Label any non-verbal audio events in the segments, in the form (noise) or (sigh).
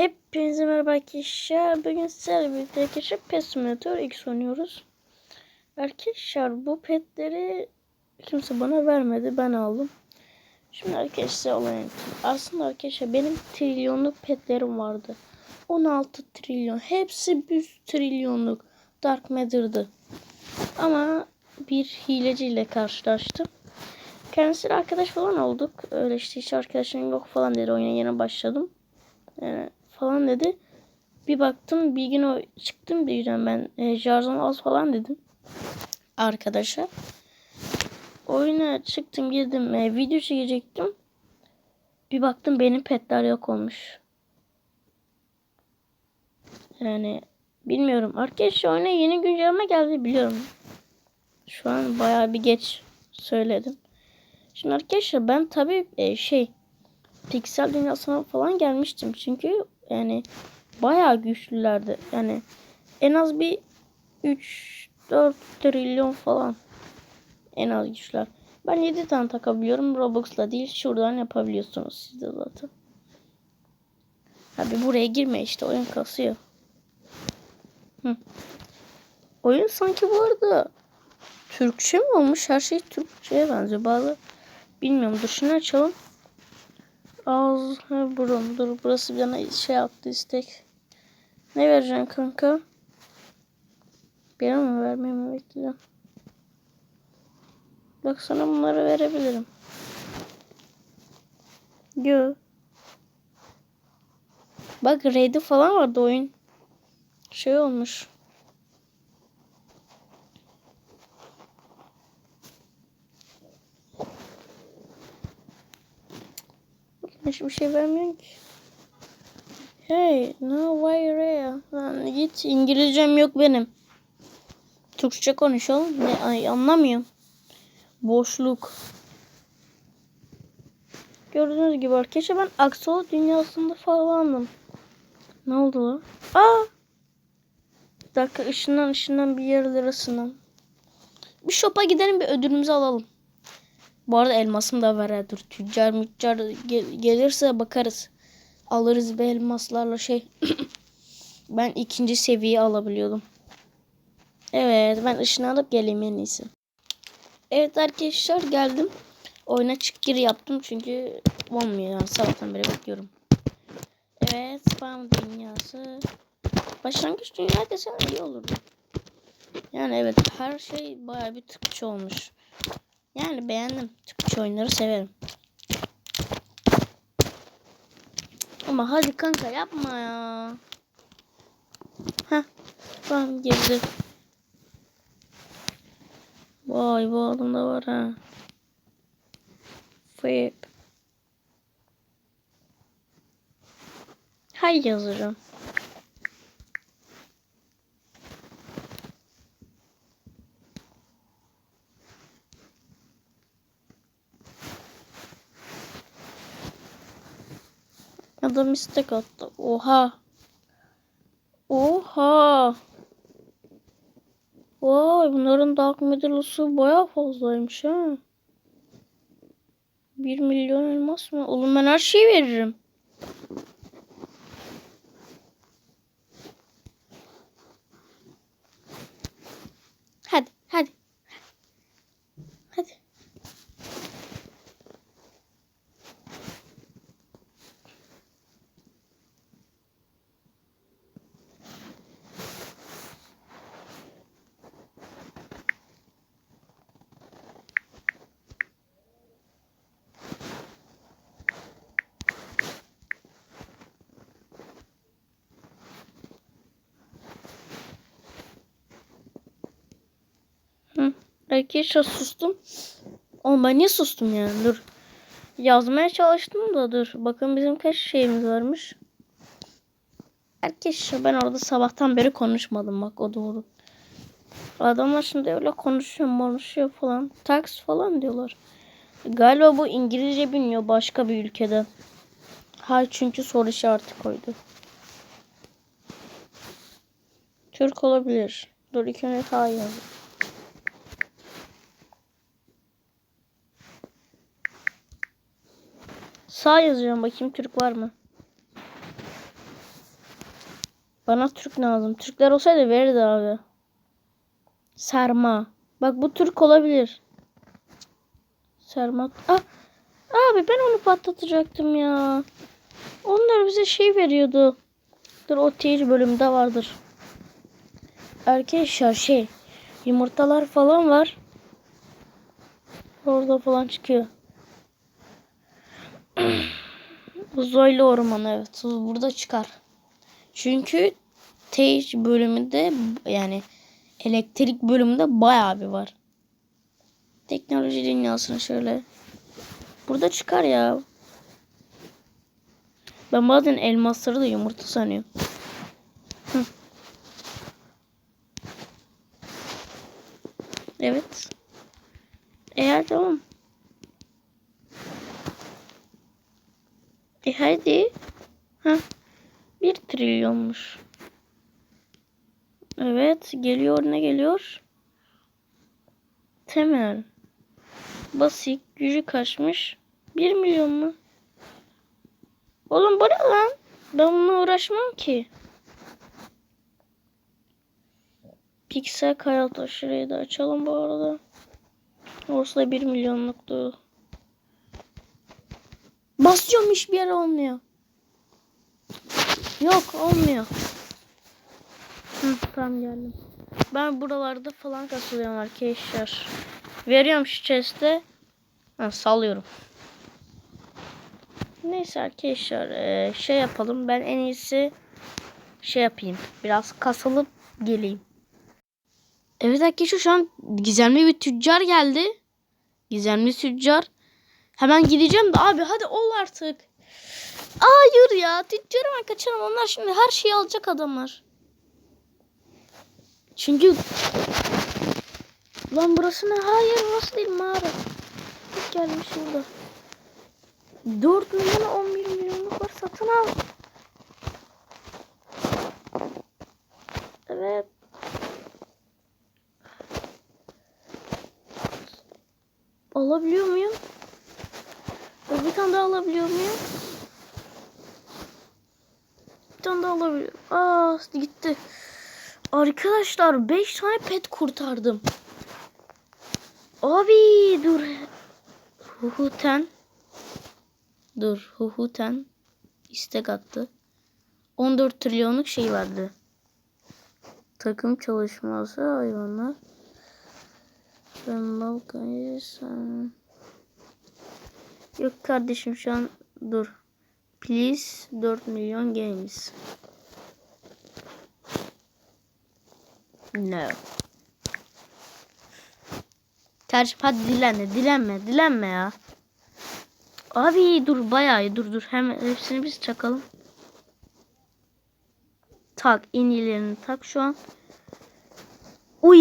Hepinize merhaba arkadaşlar. Bugün sizlerle birlikte arkadaşlar Pet Simulator X oynuyoruz. Arkadaşlar bu petleri kimse bana vermedi. Ben aldım. Şimdi arkadaşlar olayım. Aslında arkadaşlar benim trilyonluk petlerim vardı. 16 trilyon. Hepsi 100 trilyonluk. Dark Matter'dı. Ama bir hileciyle karşılaştım. Kendisiyle arkadaş falan olduk. Öyle işte hiç arkadaşım yok falan dedi. Oyuna yeni başladım. Yani falan dedi. Bir baktım bir gün o çıktım diyeceğim ben e, Jarzon az falan dedim arkadaşa. Oyuna çıktım girdim e, video çekecektim. Bir baktım benim petler yok olmuş. Yani bilmiyorum. Arkadaşlar oyuna yeni güncelleme geldi biliyorum. Şu an bayağı bir geç söyledim. Şimdi arkadaşlar ben tabii e, şey piksel dünyasına falan gelmiştim. Çünkü yani bayağı güçlülerdi. Yani en az bir 3-4 trilyon falan en az güçler. Ben 7 tane takabiliyorum. Robux'la değil. Şuradan yapabiliyorsunuz siz de zaten. Abi buraya girme işte. Oyun kasıyor. Hı. Oyun sanki bu arada Türkçe mi olmuş? Her şey Türkçe'ye benziyor. Bazı bilmiyorum. Dışını açalım. Ağız burun. Dur burası bana şey yaptı istek. Ne vereceksin kanka? Bir mi vermeyi mi bekleyeceğim? Bak sana bunları verebilirim. Yo. Bak raid'i falan vardı oyun. Şey olmuş. Hiçbir şey vermiyor ki. Hey, no way rare. Lan git İngilizcem yok benim. Türkçe konuşalım. Ne ay, anlamıyorum. Boşluk. Gördüğünüz gibi arkadaşlar ben Axolot dünyasında falandım. Ne oldu lan? Aa! Bir dakika ışından ışından bir yerlere ısınan. Bir shop'a gidelim bir ödülümüzü alalım. Bu arada elmasım da var. Dur tüccar müccar gel gelirse bakarız. Alırız bir elmaslarla şey. (clears throat) ben ikinci seviyeyi alabiliyordum. Evet ben ışını alıp geleyim en iyisi. Evet arkadaşlar geldim. Oyuna çık gir yaptım çünkü olmuyor yani sabahtan beri bekliyorum. Evet spam dünyası. Başlangıç dünya desem iyi olurdu. Yani evet her şey baya bir tıkçı olmuş. Yani beğendim. Türkçe oyunları severim. Ama hadi kanka yapma ya. Heh. Tamam girdi. Vay bu adamda var ha. Flip. Hay yazırım. Adam istek attı. Oha. Oha. Vay bunların Dark Medal'ı baya fazlaymış ha. 1 milyon elmas mı? Oğlum ben her şeyi veririm. Hadi hadi. Hadi. Hı. Arkadaşlar sustum. Oğlum ben niye sustum yani? Dur. Yazmaya çalıştım da dur. Bakın bizim kaç şeyimiz varmış. Arkadaşlar ben orada sabahtan beri konuşmadım bak o doğru. Adamlar şimdi öyle konuşuyor konuşuyor falan. Tax falan diyorlar. Galiba bu İngilizce bilmiyor başka bir ülkede. Hayır çünkü soru işareti koydu. Türk olabilir. Dur ilk önce hayır yazdım. Sağ yazacağım bakayım Türk var mı? Bana Türk lazım. Türkler olsaydı verirdi abi. Sarma. Bak bu Türk olabilir. Sarma. Ah, abi ben onu patlatacaktım ya. Onlar bize şey veriyordu. Dur o tier bölümde vardır. Arkadaşlar şey yumurtalar falan var. Orada falan çıkıyor. Uzaylı orman evet. Burada çıkar. Çünkü Tage bölümünde yani elektrik bölümünde bayağı bir var. Teknoloji dünyasına şöyle. Burada çıkar ya. Ben bazen elmasları da yumurta sanıyorum. Hı. Evet. Eğer tamam. E hadi. Ha. Bir trilyonmuş. Evet. Geliyor ne geliyor? Temel. Basit. Gücü kaçmış. Bir milyon mu? Oğlum bu ne lan? Ben bununla uğraşmam ki. Piksel kayaltı şurayı da açalım bu arada. Orası da 1 milyonluktu. Basıyorum hiçbir yere olmuyor. Yok olmuyor. Hı, tamam geldim. Ben buralarda falan kasılıyorum arkadaşlar. Veriyorum şu chest'e. Ha, salıyorum. Neyse arkadaşlar eee, şey yapalım. Ben en iyisi şey yapayım. Biraz kasılıp geleyim. Evet arkadaşlar şu an gizemli bir tüccar geldi. Gizemli tüccar. Hemen gideceğim de abi hadi ol artık. Hayır ya tüccarı ben kaçarım. Onlar şimdi her şeyi alacak adamlar. Çünkü Lan burası ne? Hayır burası değil mağara. Bak gelmiş burada. 4 milyon 11 milyonluk var satın al. Evet. Alabiliyor muyum? Tane daha alabiliyor muyum? Bir tane daha alabiliyorum. Aa gitti. Arkadaşlar 5 tane pet kurtardım. Abi dur. Huhuten. Dur. Huhuten. istek attı. 14 trilyonluk şey vardı. Takım çalışması hayvanlar. Ben Balkan Yok kardeşim şu an dur. Please 4 milyon games. No. Tercih hadi dilenme dilenme dilenme ya. Abi dur bayağı dur dur hemen hepsini biz çakalım. Tak en tak şu an. Uy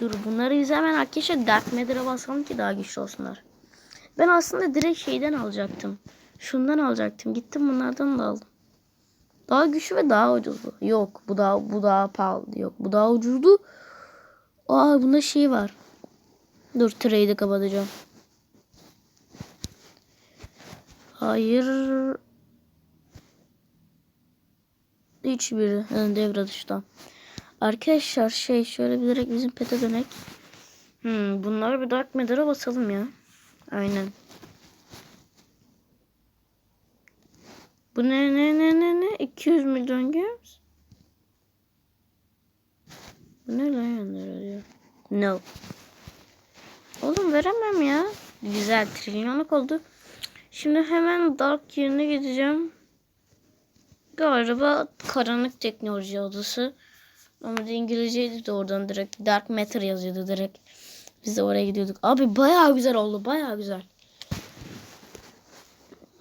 dur bunları biz hemen arkadaşlar Dark Matter'a basalım ki daha güçlü olsunlar. Ben aslında direkt şeyden alacaktım. Şundan alacaktım. Gittim bunlardan da aldım. Daha güçlü ve daha ucuzdu. Yok bu daha bu daha pahalı. Yok bu daha ucuzdu. Aa bunda şey var. Dur trade'i kapatacağım. Hayır. Hiçbiri. Yani devre dıştan. Arkadaşlar şey şöyle bir direkt bizim pete dönek. Hmm, bunları bir Dark Matter'a basalım ya. Aynen. Bu ne ne ne ne ne? 200 milyon games. Bu ne lan yanları diyor. No. Oğlum veremem ya. Güzel trilyonluk oldu. Şimdi hemen Dark yerine gideceğim. Galiba karanlık teknoloji odası. Ama İngilizceydi de oradan direkt Dark Matter yazıyordu direkt. Biz de oraya gidiyorduk. Abi bayağı güzel oldu. Bayağı güzel.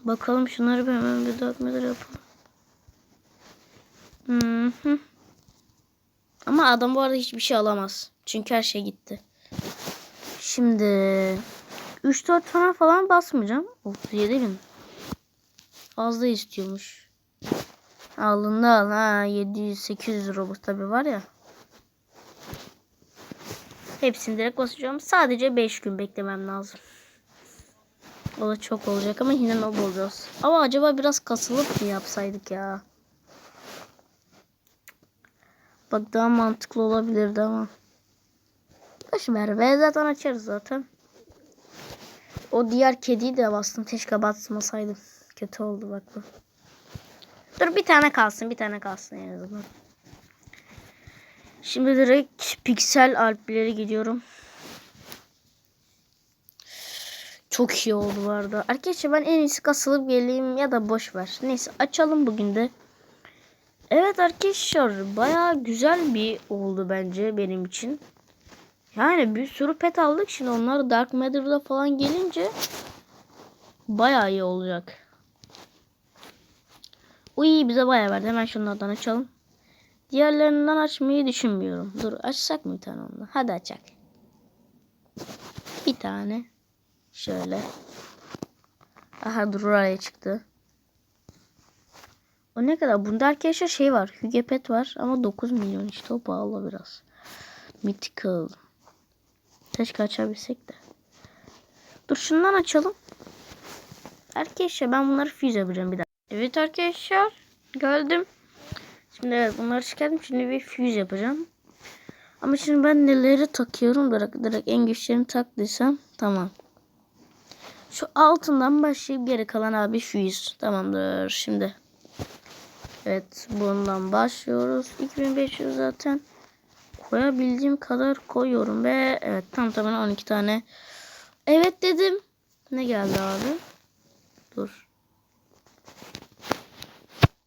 Bakalım şunları bir hemen bir Dark Matter yapalım. Hı hı. Ama adam bu arada hiçbir şey alamaz. Çünkü her şey gitti. Şimdi 3-4 tane falan basmayacağım. 37 bin. Fazla istiyormuş. Alında al ha 700-800 robot tabi var ya. Hepsini direkt basacağım. Sadece 5 gün beklemem lazım. O da çok olacak ama yine ne bulacağız. Ama acaba biraz kasılıp mı yapsaydık ya? Bak daha mantıklı olabilirdi ama. Boş ver zaten açarız zaten. O diğer kediyi de bastım. Keşke basmasaydım. Kötü oldu bak bu. Dur bir tane kalsın. Bir tane kalsın en azından. Şimdi direkt piksel alplere gidiyorum. Çok iyi oldu bu arada. Arkadaşlar ben en iyisi kasılıp geleyim ya da boş ver. Neyse açalım bugün de. Evet arkadaşlar baya güzel bir oldu bence benim için. Yani bir sürü pet aldık. Şimdi onlar Dark Matter'da falan gelince baya iyi olacak. Uy bize baya verdi. Hemen şunlardan açalım. Diğerlerinden açmayı düşünmüyorum. Dur açsak mı bir tane ondan? Hadi açak. Bir tane. Şöyle. Aha dur oraya çıktı. O ne kadar? Bunda arkadaşlar şey var. Hüge Pet var ama 9 milyon işte o pahalı biraz. Mythical. Keşke açabilsek de. Dur şundan açalım. Arkadaşlar ben bunları füze yapacağım bir daha. Evet arkadaşlar. Geldim. Şimdi evet bunları çıkardım. Şimdi bir füze yapacağım. Ama şimdi ben neleri takıyorum? Direkt, direkt en güçlerini taktıysam tamam. Şu altından başlayıp geri kalan abi füze. Tamamdır şimdi. Evet bundan başlıyoruz. 2500 zaten koyabildiğim kadar koyuyorum ve evet tam tamına 12 tane. Evet dedim. Ne geldi abi? Dur.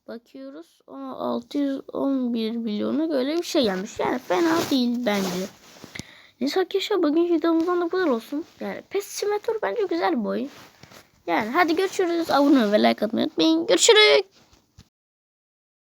Bakıyoruz. O 611 milyonu öyle bir şey gelmiş. Yani fena değil bence. Neyse arkadaşlar bugün videomuzdan da bu kadar olsun. Yani PES Simulator bence güzel bir oyun. Yani hadi görüşürüz. Abone ve like atmayı unutmayın. Görüşürüz.